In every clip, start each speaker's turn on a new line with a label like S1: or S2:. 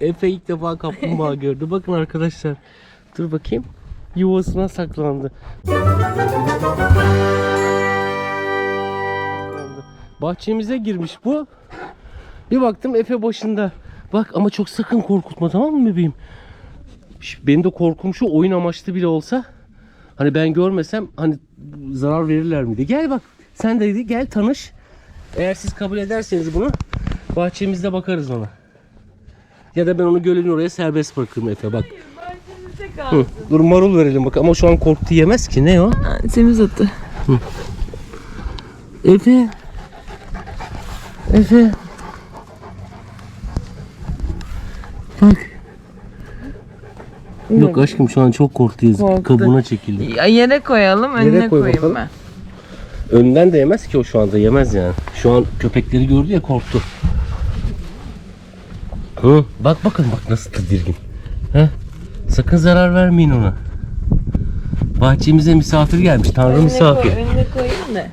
S1: Efe ilk defa kaplumbağa gördü. Bakın arkadaşlar. Dur bakayım. Yuvasına saklandı. Bahçemize girmiş bu. Bir baktım Efe başında. Bak ama çok sakın korkutma tamam mı bebeğim? Benim de korkum şu oyun amaçlı bile olsa hani ben görmesem hani zarar verirler miydi? Gel bak sen de gel tanış. Eğer siz kabul ederseniz bunu bahçemizde bakarız ona. Ya da ben onu gölün oraya serbest bırakırım Efe bak. Hı, dur marul verelim bak ama şu an korktu yemez ki ne o?
S2: Semiz atı.
S1: Efe. Efe. Bak. Yok aşkım şu an çok korktu yazık.
S2: Korktu.
S1: Kabuğuna çekildi.
S2: Ya yere koyalım,
S1: Yere
S2: önüne
S1: koy
S2: koyayım
S1: bakalım.
S2: ben.
S1: Önden de yemez ki o şu anda yemez yani. Şu an köpekleri gördü ya korktu. Hı, bak bakın bak nasıl tedirgin. He? Sakın zarar vermeyin ona. Bahçemize misafir gelmiş. Tanrı misafir.
S2: Koy, önüne koyayım da.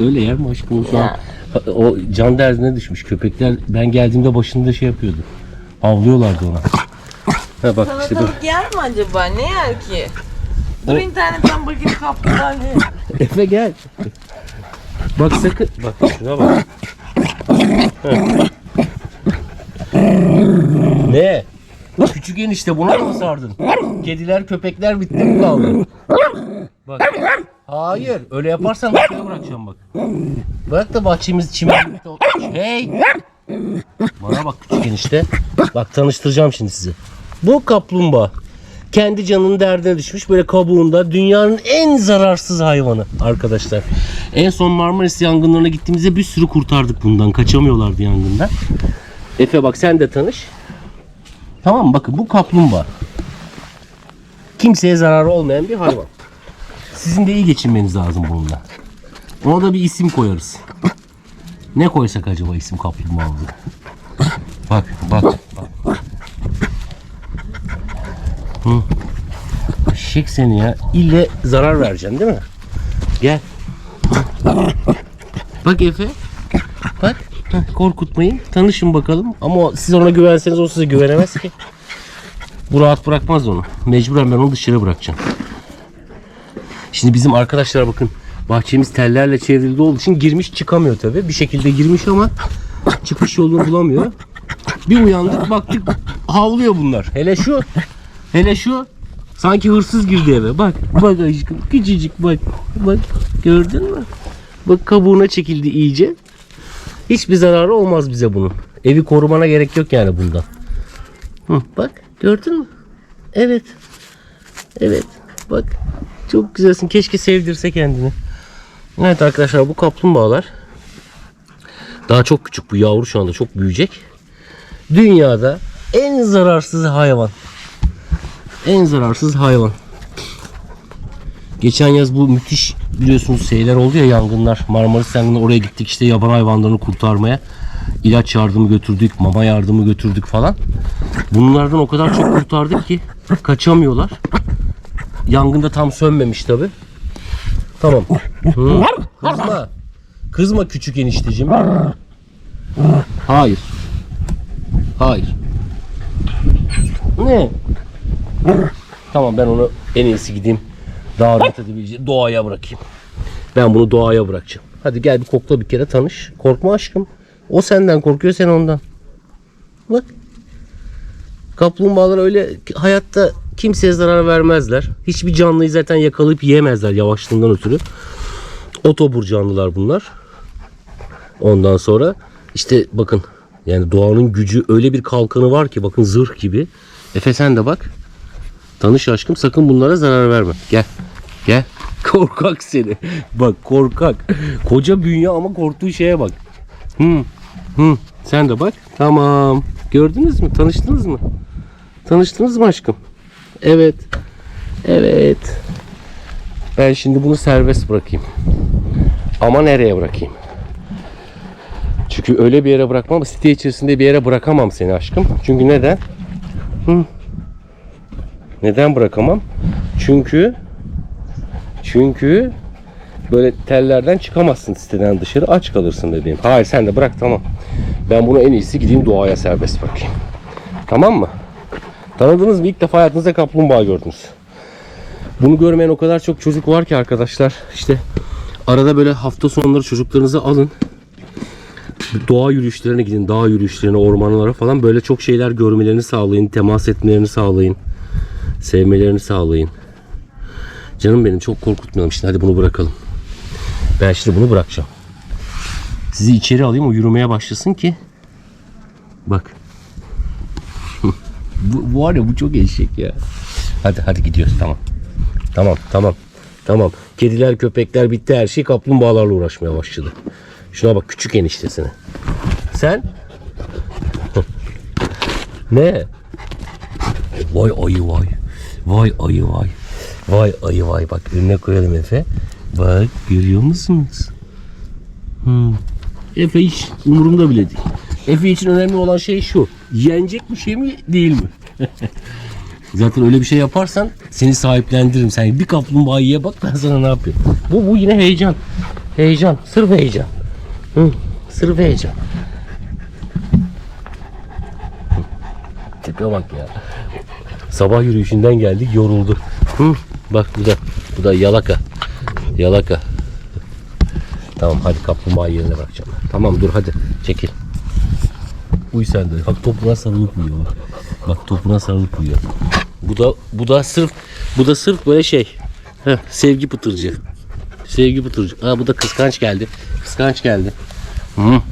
S1: Öyle yer mi aşkım? Şu an o can derdine düşmüş. Köpekler ben geldiğimde başında şey yapıyordu. Havlıyorlardı ona. Ha bak işte dur.
S2: Salatalık yer mi acaba? Ne yer ki? Dur
S1: O-
S2: internetten bakayım kaplumbağa ne?
S1: Efe gel. Bak sakın. Bak şuna bak. Heh. ne? Küçük enişte buna mı sardın? Kediler köpekler bitti mi kaldı? Bak. Hayır. Öyle yaparsan dışarı bırakacağım bak. Bırak da bahçemiz olmuş. Hey. Bana bak küçük enişte. Bak tanıştıracağım şimdi sizi. Bu kaplumbağa kendi canının derdine düşmüş böyle kabuğunda dünyanın en zararsız hayvanı arkadaşlar. En son Marmaris yangınlarına gittiğimizde bir sürü kurtardık bundan. Kaçamıyorlardı yangından. Efe bak sen de tanış. Tamam mı? Bakın bu kaplumbağa. Kimseye zararı olmayan bir hayvan. Sizin de iyi geçinmeniz lazım bununla. Ona da bir isim koyarız. Ne koysak acaba isim kaplumbağalı? Bak bak bak. Hı. Eşek seni ya. İlle zarar vereceksin değil mi? Gel. Bak Efe. Bak. Heh, Korkutmayın. Tanışın bakalım. Ama siz ona güvenseniz o size güvenemez ki. Bu rahat bırakmaz onu. Mecburen ben onu dışarı bırakacağım. Şimdi bizim arkadaşlar bakın bahçemiz tellerle çevrildi olduğu için girmiş çıkamıyor tabi. Bir şekilde girmiş ama çıkış yolunu bulamıyor. Bir uyandık baktık havlıyor bunlar. Hele şu hele şu sanki hırsız girdi eve. Bak bak aşkım küçücük bak. Bak gördün mü? Bak kabuğuna çekildi iyice. Hiçbir zararı olmaz bize bunun. Evi korumana gerek yok yani bundan. Hı, bak gördün mü? Evet. Evet. Bak çok güzelsin. Keşke sevdirse kendini. Evet arkadaşlar bu kaplumbağalar daha çok küçük bu yavru şu anda çok büyüyecek. Dünyada en zararsız hayvan. En zararsız hayvan. Geçen yaz bu müthiş biliyorsunuz şeyler oldu ya yangınlar. Marmaris yangını oraya gittik işte yaban hayvanlarını kurtarmaya. İlaç yardımı götürdük, mama yardımı götürdük falan. Bunlardan o kadar çok kurtardık ki kaçamıyorlar. Yangında tam sönmemiş tabi. Tamam. Hı. Kızma. Kızma küçük enişteciğim. Hayır. Hayır. Ne? Tamam ben onu en iyisi gideyim. Daha rahat edebileceğim. Doğaya bırakayım. Ben bunu doğaya bırakacağım. Hadi gel bir kokla bir kere tanış. Korkma aşkım. O senden korkuyor sen ondan. Bak. Kaplumbağalar öyle hayatta kimseye zarar vermezler. Hiçbir canlıyı zaten yakalayıp yiyemezler yavaşlığından ötürü. Otobur canlılar bunlar. Ondan sonra işte bakın yani doğanın gücü öyle bir kalkanı var ki bakın zırh gibi. Efe sen de bak. Tanış aşkım sakın bunlara zarar verme. Gel. Gel. Korkak seni. Bak korkak. Koca bünye ama korktuğu şeye bak. Hı. Hı. Sen de bak. Tamam. Gördünüz mü? Tanıştınız mı? Tanıştınız mı aşkım? Evet. Evet. Ben şimdi bunu serbest bırakayım. Ama nereye bırakayım? Çünkü öyle bir yere bırakmam, site içerisinde bir yere bırakamam seni aşkım. Çünkü neden? Hı. Neden bırakamam? Çünkü çünkü böyle tellerden çıkamazsın siteden dışarı aç kalırsın dediğim. Hayır sen de bırak tamam. Ben bunu en iyisi gideyim doğaya serbest bırakayım. Tamam mı? Tanıdınız mı? İlk defa hayatınızda kaplumbağa gördünüz. Bunu görmeyen o kadar çok çocuk var ki arkadaşlar. İşte arada böyle hafta sonları çocuklarınızı alın. Doğa yürüyüşlerine gidin. Dağ yürüyüşlerine, ormanlara falan böyle çok şeyler görmelerini sağlayın. Temas etmelerini sağlayın. Sevmelerini sağlayın. Canım benim çok korkutmayalım şimdi. Hadi bunu bırakalım. Ben şimdi bunu bırakacağım. Sizi içeri alayım o yürümeye başlasın ki. Bak. bu, bu ya bu çok eşek ya. Hadi hadi gidiyoruz tamam. Tamam tamam. Tamam. Kediler köpekler bitti her şey kaplumbağalarla uğraşmaya başladı. Şuna bak küçük eniştesine. Sen? ne? Vay ayı vay. Vay ayı vay. Vay ayı vay. Bak önüne koyalım Efe. Bak görüyor musunuz? Hmm. Efe hiç umurumda bile değil. Efe için önemli olan şey şu. Yenecek bir şey mi değil mi? Zaten öyle bir şey yaparsan seni sahiplendiririm. Sen bir kaplumbağa ye bak ben sana ne yapıyorum. Bu, bu yine heyecan. Heyecan. Sırf heyecan. Hı, sırf heyecan. Tipe bak ya. Sabah yürüyüşünden geldik yoruldu. Hı, bak bu da bu da yalaka. Yalaka. Tamam hadi kaplumbağa yerine bırakacağım. Tamam dur hadi çekil. Uy sen de. Bak topuğuna sarılıp uyuyor. Bak. Bak sarılıp uyuyor. Bu da bu da sırf bu da sırf böyle şey. Heh, sevgi pıtırcı. Sevgi pıtırcı. Aa bu da kıskanç geldi. Kıskanç geldi. Hı.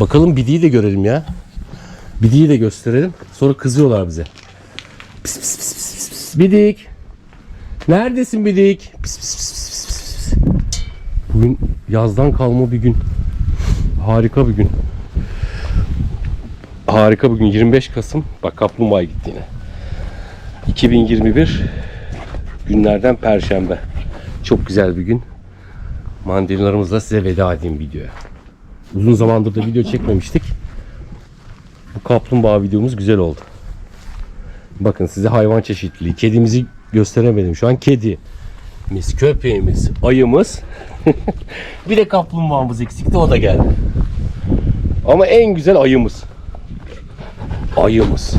S1: Bakalım Bidi'yi de görelim ya. Bidi'yi de gösterelim. Sonra kızıyorlar bize. Pis pis pis pis pis. Bidik. Neredesin Bidik? Pis pis pis pis pis. Bugün yazdan kalma bir gün. Harika bir gün. Harika bir gün. 25 Kasım. Bak kaplumbağa gitti yine. 2021 günlerden Perşembe. Çok güzel bir gün. Mandalinalarımızla size veda edeyim videoya. Uzun zamandır da video çekmemiştik. Bu kaplumbağa videomuz güzel oldu. Bakın size hayvan çeşitliliği. Kedimizi gösteremedim. Şu an kedimiz, köpeğimiz, ayımız. bir de kaplumbağamız eksikti. O da geldi. Ama en güzel ayımız. Ayımız.